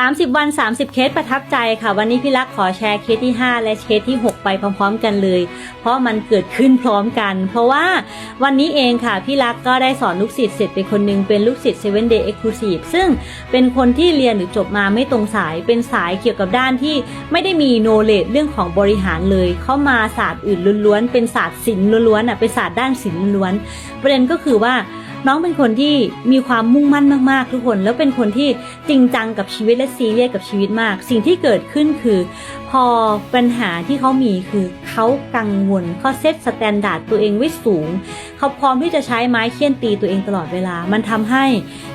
30 วัน 30 เคสประทับใจค่ะ วันนี้พี่รักขอแชร์เคสที่ 5 และเคสที่ 6 ไปพร้อมๆ กันเลย เพราะมันเกิดขึ้นพร้อมกัน เพราะว่าวันนี้เองค่ะ พี่รักก็ได้สอนลูกศิษย์เสร็จไปคนหนึงเป็นลูกศิษย์ 7 Day Exclusive ซึ่งเป็นคนที่เรียนหรือจบมาไม่ตรงสายเป็นสายเกี่ยวกับด้านที่ไม่ได้มีโนเลดเรื่องของบริหารเลยเข้ามาศาสตร์อื่นล้วนๆเป็นศาสตร์ศิลป์ล้วนๆอะเป็นศาสตร์ด้านศิลป์ล้วนประเด็นก็คือว่า น้องเป็นคนที่มีความมุ่งมั่นมากๆ ทุกคน แล้วเป็นคนที่จริงจังกับชีวิตและซีเรียสกับชีวิตมาก สิ่งที่เกิดขึ้นคือ พอปัญหาที่เขามีคือเขากังวลเขาเซตสแตนดาร์ดตัวเองไว้สูง เขาพร้อมที่จะใช้ไม้เคี่ยนตีตัวเองตลอดเวลา มันทำให้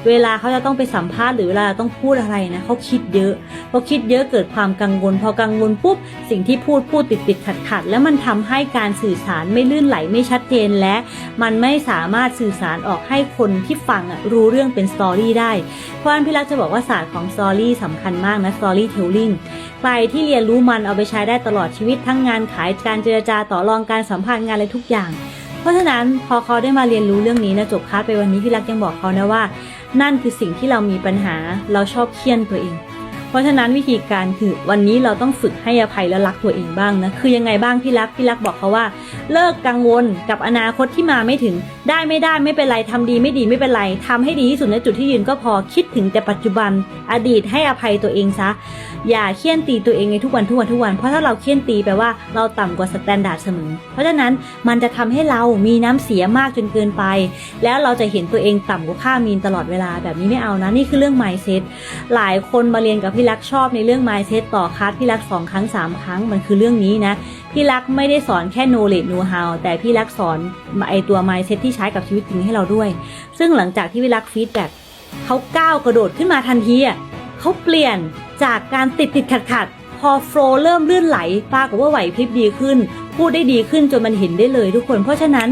เวลาเขาจะต้องไปสัมภาษณ์หรือเวลาต้องพูดอะไรนะเขาคิดเยอะพอคิดเยอะเกิดความกังวล พอกังวลปุ๊บสิ่งที่พูดพูดติดติดขัดขัดแล้วมันทำให้การสื่อสารไม่ลื่นไหลไม่ชัดเจนและ มันไม่สามารถสื่อสารออกให้คนที่ฟังรู้เรื่องเป็นสตอรี่ได้ เพราะนั้นพี่รักจะบอกว่าศาสตร์ของสตอรี่สำคัญมากนะสตอรี่เทลลิงใครที่เรียนรู้มันเอาไปใช้ได้ตลอดชีวิตทั้งงานขายการเจรจาต่อรองการสัมพันธ์งานอะไรทุกอย่าง เพราะฉะนั้นพอเขาได้มาเรียนรู้เรื่องนี้นะจบคลาสไปวันนี้พี่รักยังบอกเขานะว่า นั่นคือสิ่งที่เรามีปัญหาเราชอบเคี่ยนตัวเอง เพราะฉะนั้นวิธีการคือวันนี้เราต้องฝึกให้อภัยและรักตัวเองบ้างนะคือยังไงบ้างพี่รักพี่รักบอกเขาว่า เลิกกังวลกับอนาคตที่มาไม่ถึง ได้ไม่ได้ไม่เป็นไรทำดีไม่ดีไม่เป็นไรทำให้ดีที่สุดในจุดที่ยืนก็พอคิดถึงแต่ปัจจุบันอดีตให้อภัยตัวเองซะ อย่าเคี่ยนตีตัวเองในทุกวันทุกวันทุกวัน เพราะถ้าเราเคี่ยนตีแปลว่าเราต่ำกว่าสแตนดาร์ดเสมอ เพราะฉะนั้นมันจะทำให้เรามีน้ำเสียมากจนเกินไป แล้วเราจะเห็นตัวเองต่ำกว่าค่ามีนตลอดเวลาแบบนี้ไม่เอานะนี่คือเรื่อง mindset หลายคนมาเรียนกับพี่รักชอบในเรื่อง mindset ต่อคลาสพี่รักสองครั้งสามครั้งมันคือเรื่องนี้นะ พี่รักไม่ได้สอนแค่ knowledge know how แต่พี่รักสอนไอตัว mindset ที่ใช้กับชีวิตจริงให้เราด้วย ซึ่งหลังจากที่พี่รักฟีดแบ็กเขาก้าวกระโดดขึ้นมาทันทีอะเขาเปลี่ยนจากการติดติดขัดขัดพอโฟล์เริ่มลื่นไหลปรากฏว่าไหวพริบดีขึ้น พูดได้ดีขึ้นจนมันเห็นได้เลยทุกคน เพราะฉะนั้น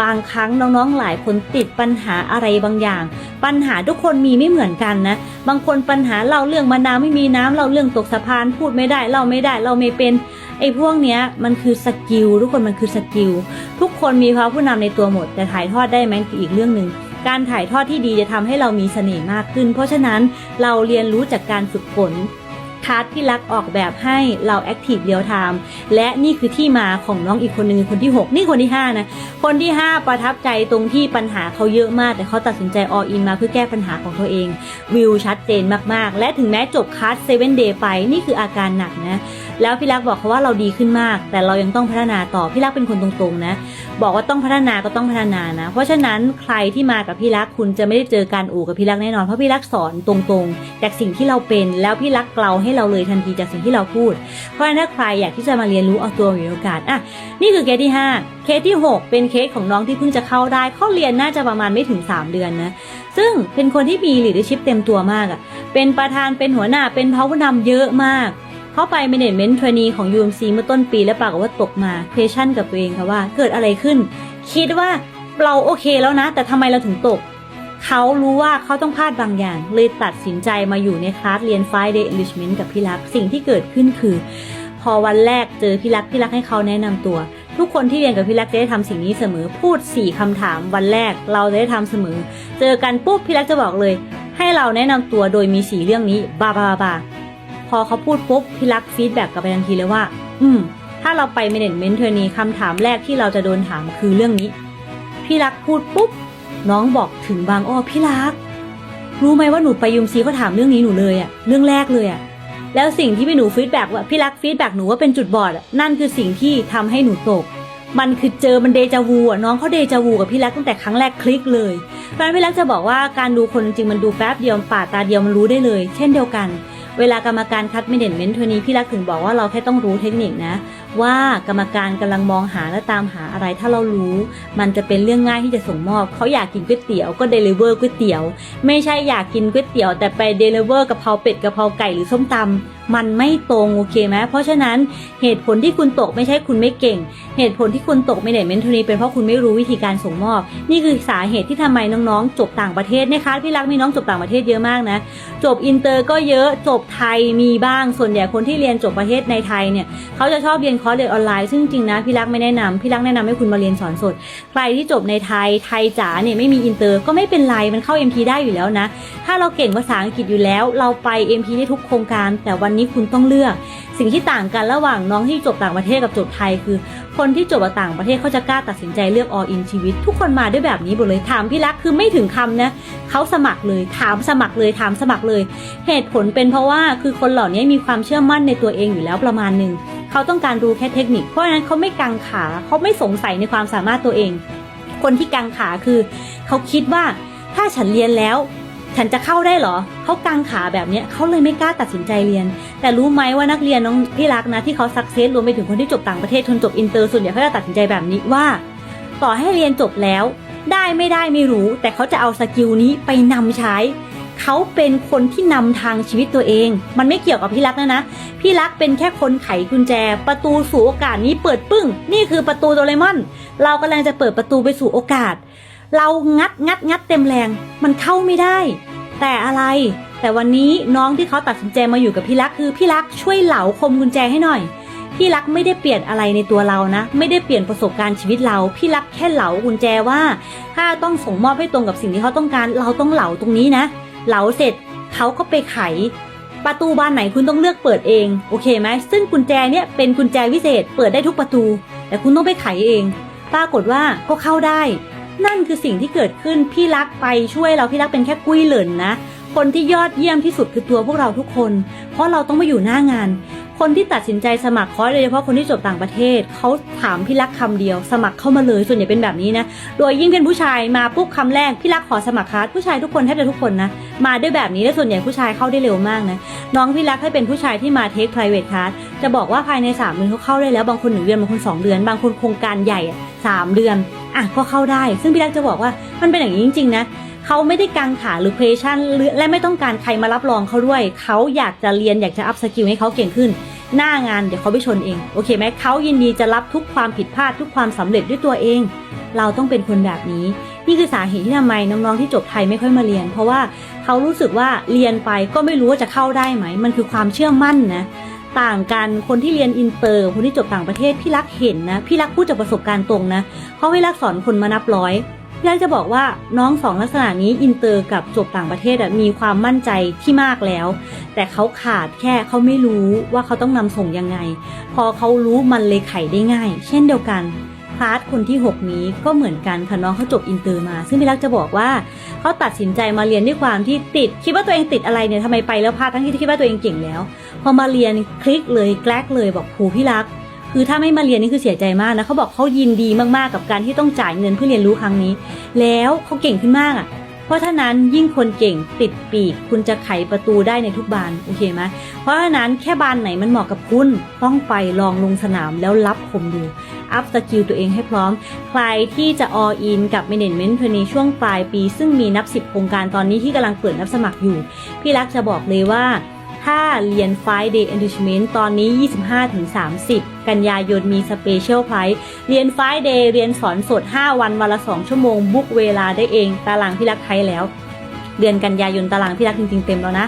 บางครั้งน้องๆหลายคนติดปัญหาอะไรบางอย่าง ปัญหาทุกคนมีไม่เหมือนกันนะ บางคนปัญหาเราเรื่องมะนาวไม่มีน้ำเราเรื่องตกสะพาน พูดไม่ได้เราไม่ได้เราไม่เป็น ไอ้พวกเนี้ยมันคือสกิลทุกคนมันคือสกิลทุกคนมีพระผู้นำในตัวหมดแต่ถ่ายทอดได้ไหมคืออีกเรื่องหนึ่งการถ่ายทอดที่ดีจะทำให้เรามีเสน่ห์มากขึ้น เพราะฉะนั้นเราเรียนรู้จากการฝึกฝนคาร์ดที่รักออกแบบให้เราแอคทีฟเรียลไทม์และนี่คือที่มาของน้องอีกคนหนึ่งคนที่ 6 นี่คนที่ 5 นะ คนที่ 5 ประทับใจตรงที่ปัญหาเขาเยอะมาก แต่เขาตัดสินใจอออินมาเพื่อแก้ปัญหาของตัวเอง วิวชัดเจนมากๆ และถึงแม้จบคลาสเซเว่นเดย์ไป นี่คืออาการหนักนะ แล้วพี่รักบอกเขาว่าเราดีขึ้นมาก แต่เรายังต้องพัฒนาต่อพี่รักเป็นคนตรงๆนะ บอกว่าต้องพัฒนาก็ต้องพัฒนานะ เพราะฉะนั้นใครที่มากับพี่รักคุณจะไม่ได้เจอการอู่กับพี่รักแน่นอนเพราะพี่รักสอนตรงๆ จากสิ่งที่เราเป็นแล้วพี่รักเกลาให้เราเลยทันทีจากสิ่งที่เราพูด เพราะฉะนั้นถ้าใครอยากที่จะมาเรียนรู้เอาตัวมีโอกาสอะนี่คือเคสที่ 5 เคสที่ 6 เป็นเคสของน้องที่เพิ่งจะเข้าได้เข้าเรียนน่าจะประมาณไม่ถึง 3 เดือนนะซึ่งเป็นคนที่มี leadership เต็มตัวมากอะเป็นประธานเป็นหัวหน้าเป็นพาวผู้นำเยอะมาก เข้าไป management trainee ของ UMC เมื่อต้นปีแล้วปรากฏว่าตกมา question กับตัวเองค่ะว่าเกิดอะไรขึ้น คิดว่าเราโอเคแล้วนะ แต่ทำไมเราถึงตก เขารู้ว่าเขาต้องพลาดบางอย่าง เลยตัดสินใจมาอยู่ในคลาสเรียน Friday Enrichment กับพี่รัก สิ่งที่เกิดขึ้นคือ พอวันแรกเจอพี่รักพี่รักให้เขาแนะนำตัวทุกคนที่เรียนกับพี่รักจะได้ทำสิ่งนี้เสมอ พูด 4คำถามวันแรกเราจะได้ทำเสมอ เจอกันปุ๊บพี่รักจะบอกเลย ให้เราแนะนำตัวโดยมีสีเรื่องนี้บาบาบา พอเขาพูดปุ๊บพี่รักฟีดแบ็กกลับไปทันทีเลยว่า อืม ถ้าเราไปเมเนเมนเทอร์นีคำถามแรกที่เราจะโดนถามคือเรื่องนี้ พี่รักพูดปุ๊บ น้องบอกถึงบางอ้อพี่รัก รู้ไหมว่าหนูไปยุมซีเขาถามเรื่องนี้หนูเลยอะเรื่องแรกเลยอะแล้วสิ่งที่พี่หนูฟีดแบ็กว่าพี่รักฟีดแบ็กหนูว่าเป็นจุดบอดนั่นคือสิ่งที่ทำให้หนูตก มันคือเจอมันเดจาวูอะน้องเขาเดจาวูกับพี่รักตั้งแต่ครั้งแรกคลิกเลยเพราะนั้นพี่รักจะบอกว่าการดูคนจริงมันดูแป๊บเดียวป่าตาเดียวมันรู้ได้เลย เช่นเดียวกัน เวลากรรมการคัดไม่เด่นเม้นต์ทัวนี้พี่รักถึงบอกว่าเราแค่ต้องรู้เทคนิคนะ ว่ากรรมการกำลังมองหาและตามหาอะไรถ้าเรารู้ มันจะเป็นเรื่องง่ายที่จะส่งมอบ เขาอยากกินก๋วยเตี๋ยวก็เดลิเวอร์ก๋วยเตี๋ยว ไม่ใช่อยากกินก๋วยเตี๋ยว แต่ไปเดลิเวอร์กะเพราเป็ดกะเพราไก่หรือส้มตำมันไม่ตรงโอเคไหมเพราะฉะนั้นเหตุผลที่คุณตกไม่ใช่คุณไม่เก่ง เหตุผลที่คุณตกเมเนจเมนทัวนี้เป็นเพราะคุณไม่รู้วิธีการส่งมอบ นี่คือสาเหตุที่ทำไมน้องๆ จบต่างประเทศนะคะพี่รักมีน้องจบต่างประเทศเยอะมากนะจบอินเตอร์ก็เยอะจบไทยมีบ้างส่วนใหญ่คนที่เรียนจบประเทศในไทยเนี่ยเขาจะชอบเรียนคอร์สเรียนออนไลน์ซึ่งจริงนะพี่รักไม่แนะนำพี่รักแนะนำให้คุณมาเรียนสอนสด ใครที่จบในไทยไทยจ๋าเนี่ยไม่มีอินเตอร์ก็ไม่เป็นไรมันเข้า MT ได้อยู่แล้วนะ ถ้าเราเก่งภาษาอังกฤษอยู่แล้ว เราไป MT ได้ทุกโครงการ แต่วันนี้คุณต้องเลือก สิ่งที่ต่างกันระหว่างน้องที่จบต่างประเทศกับจบไทยคือ คนที่จบต่างประเทศเขาจะกล้าตัดสินใจเลือก all in ชีวิต ทุกคนมาด้วยแบบนี้หมดเลยถามพี่รักคือไม่ถึงคำนะเขาสมัครเลยถามสมัครเลยถามสมัครเลย เหตุผลเป็นเพราะว่าคือคนเหล่านี้มีความเชื่อมั่นในตัวเองอยู่แล้วประมาณหนึ่ง เขาต้องการรู้แค่เทคนิค เพราะฉะนั้นเขาไม่กังขาเขาไม่สงสัยในความสามารถตัวเอง คนที่กังขาคือเขาคิดว่าถ้าฉันเรียนแล้ว ฉันจะเข้าได้หรอเขากังขาแบบนี้เขาเลยไม่กล้าตัดสินใจเรียน แต่รู้ไหมว่านักเรียนน้องที่รักนะที่เขาสักเซสรวมไปถึงคนที่จบต่างประเทศคนจบอินเตอร์ส่วนใหญ่เขาจะตัดสินใจแบบนี้ว่า ต่อให้เรียนจบแล้ว ได้ไม่ได้ไม่รู้ แต่เขาจะเอาสกิลนี้ไปนำใช้ เขาเป็นคนที่นำทางชีวิตตัวเอง มันไม่เกี่ยวกับพี่รักนะนะ พี่รักเป็นแค่คนไขกุญแจ ประตูสู่โอกาสนี้เปิดปึ้ง นี่คือประตูโดเรมอน เรากำลังจะเปิดประตูไปสู่โอกาส เรางัดงัดงัดเต็มแรง มันเข้าไม่ได้ แต่อะไร แต่วันนี้น้องที่เขาตัดสินใจมาอยู่กับพี่รักคือพี่รักช่วยเหลาคมกุญแจให้หน่อยพี่รักไม่ได้เปลี่ยนอะไรในตัวเรานะ ไม่ได้เปลี่ยนประสบการณ์ชีวิตเรา พี่รักแค่เหลากุญแจว่า ถ้าต้องส่งมอบให้ตรงกับสิ่งที่เขาต้องการ เราต้องเหลาตรงนี้นะ เหลาเสร็จเขาก็ไปไข ประตูบานไหนคุณต้องเลือกเปิดเองโอเคไหมซึ่งกุญแจเนี่ยเป็นกุญแจวิเศษ เปิดได้ทุกประตู แต่คุณต้องไปไขเอง ปรากฏว่าก็เข้าได้ นั่นคือสิ่งที่เกิดขึ้นพี่รักไปช่วยเราพี่รักเป็นแค่กุ้ยเหลินนะคนที่ยอดเยี่ยมที่สุดคือตัวพวกเราทุกคน เพราะเราต้องมาอยู่หน้างาน คนที่ตัดสินใจสมัครคอร์สโดยเฉพาะคนที่จบต่างประเทศเขาถามพี่รักคำเดียว สมัครเข้ามาเลยส่วนใหญ่เป็นแบบนี้นะ โดยยิ่งเป็นผู้ชายมาปุ๊บคำแรกพี่รักขอสมัครคลาสผู้ชายทุกคนแทบจะทุกคนนะมาด้วยแบบนี้และส่วนใหญ่ผู้ชายเข้าได้เร็วมากนะน้องพี่รักให้เป็นผู้ชายที่มาเทค private class จะบอกว่าภายใน3เดือนเขาเข้าได้แล้วบางคนหนึ่งเดือนบางคนสองเดือน บางคนโครงการใหญ่อะสามเดือนอะก็เข้าได้ ซึ่งพี่รักจะบอกว่ามันเป็นอย่างนี้จริงๆนะ เขาไม่ได้กังขาหรือเพรสชั่นและไม่ต้องการใครมารับรองเขาด้วย เขาอยากจะเรียนอยากจะอัพสกิลให้เขาเก่งขึ้น หน้างานเดี๋ยวเขาไปชนเอง โอเคไหมเขายินดีจะรับทุกความผิดพลาดทุกความสำเร็จด้วยตัวเอง เราต้องเป็นคนแบบนี้ นี่คือสาเหตุที่ทำไมน้องๆที่จบไทยไม่ค่อยมาเรียน เพราะว่าเขารู้สึกว่าเรียนไปก็ไม่รู้ว่าจะเข้าได้ไหม มันคือความเชื่อมั่นนะต่างกันคนที่เรียนอินเตอร์คนที่จบต่างประเทศพี่รักเห็นนะพี่รักพูดจากประสบการณ์ตรงนะเพราะพี่รักสอนคนมานับร้อย พี่รักจะบอกว่าน้องสองลักษณะนี้อินเตอร์กับจบต่างประเทศมีความมั่นใจที่มากแล้ว แต่เขาขาดแค่เขาไม่รู้ว่าเขาต้องนำส่งยังไง พอเขารู้มันเลยไขได้ง่าย เช่นเดียวกันคลาสคนที่ 6 นี้ก็เหมือนกันค่ะน้องเขาจบอินเตอร์มา ซึ่งพี่รักจะบอกว่าเขาตัดสินใจมาเรียนด้วยความที่ติด คิดว่าตัวเองติดอะไรเนี่ยทำไมไปแล้วพลาดทั้งที่คิดว่าตัวเองเก่งแล้ว พอมาเรียนคลิกเลยแกลกเลยบอกครูพี่รัก คือถ้าไม่มาเรียนนี่คือเสียใจมากนะเขาบอกเขายินดีมากๆกับการที่ต้องจ่ายเงินเพื่อเรียนรู้ครั้งนี้ แล้วเขาเก่งขึ้นมากอะ เพราะฉะนั้นยิ่งคนเก่งติดปีก คุณจะไขประตูได้ในทุกบานโอเคไหมเพราะฉะนั้นแค่บานไหนมันเหมาะกับคุณต้องไปลองลงสนามแล้วรับคมดูอัพสกิลตัวเองให้พร้อม ใครที่จะ all in กับ management เทอในช่วงปลายปี ซึ่งมีนับ 10 โครงการตอนนี้ที่กำลังเปิดรับสมัครอยู่ พี่รักจะบอกเลยว่า ถ้าเรียน Friday Enrichment ตอนนี้ 25-30 กันยายนมีสเปเชียลไฟล์เรียน Friday เรียนสอนสด 5 วันวันละ 2 ชั่วโมง บุ๊กเวลาได้เอง ตารางที่รักไทยแล้ว เดือนกันยายนตารางพี่รักจริงๆเต็มแล้วนะ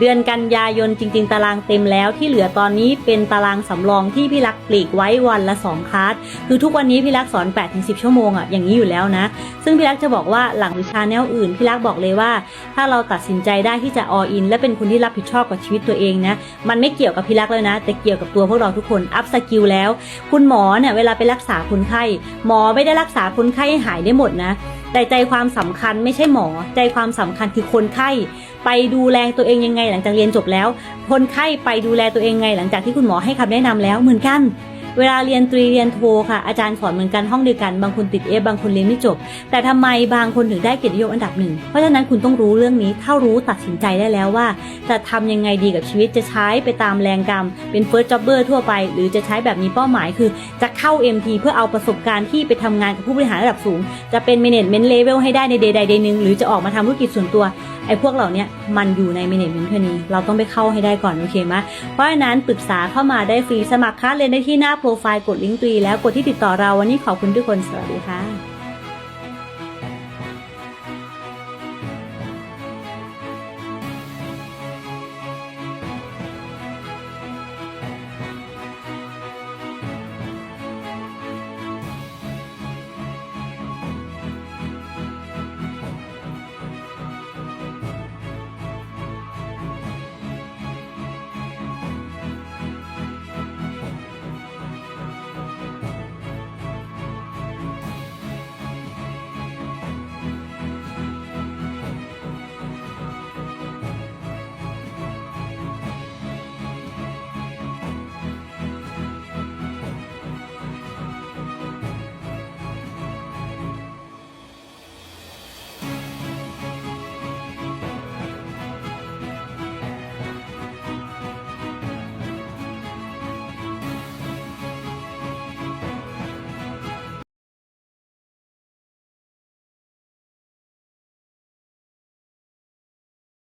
เดือนกันยายนจริง ๆ ตารางเต็มแล้วที่เหลือตอนนี้เป็นตารางสำรองที่พี่รักปลีกไว้วันละ2คลาสคือทุกวันนี้พี่รักสอน8-10 ชั่วโมงอะอย่างนี้อยู่แล้วนะ ซึ่งพี่รักจะบอกว่าหลังวิชาแนวอื่นพี่รักบอกเลยว่า ถ้าเราตัดสินใจได้ที่จะ all in และเป็นคนที่รับผิดชอบกับชีวิตตัวเองนะมันไม่เกี่ยวกับพี่รักแล้วนะ แต่เกี่ยวกับตัวพวกเราทุกคนอัพสกิลแล้ว คุณหมอเนี่ยเวลาไปรักษาคนไข้หมอไม่ได้รักษาคนไข้ให้หายได้หมดนะ แต่ใจความสำคัญไม่ใช่หมอ ใจความสำคัญคือคนไข้ ไปดูแลตัวเองยังไงหลังจากเรียนจบแล้ว คนไข้ไปดูแลตัวเองไงหลังจากที่คุณหมอให้คำแนะนำแล้วเหมือนกัน เวลาเรียนตรีเรียนโทค่ะอาจารย์สอนเหมือนกันห้องเดียวกันบางคนติดเอฟบางคนเรียนไม่จบ แต่ทำไมบางคนถึงได้เกียรตินิยมอันดับหนึ่งเพราะฉะนั้นคุณต้องรู้เรื่องนี้ถ้ารู้ตัดสินใจได้แล้วว่า จะทำยังไงดีกับชีวิตจะใช้ไปตามแรงกรรม เป็น first jobber ทั่วไป หรือจะใช้แบบมีเป้าหมายคือ จะเข้า MT เพื่อเอาประสบการณ์ที่ไปทำงานกับผู้บริหารระดับสูง จะเป็น management level ให้ได้ในเดย์ใดเดย์หนึ่งหรือจะออกมาทำธุรกิจส่วนตัวไอ้พวกเหล่านี้มันอยู่ใน management เท่านี้ เราต้องไปเข้าให้ได้ก่อนโอเคไหมเพราะฉะนั้นปรึกษาเข้ามาได้ฟรีสมัครค่าเรียนได้ที่หน้าโปรไฟล์กดลิงก์ตรีแล้วกดที่ติดต่อเราวันนี้ขอบคุณทุกคนสวัสดีค่ะ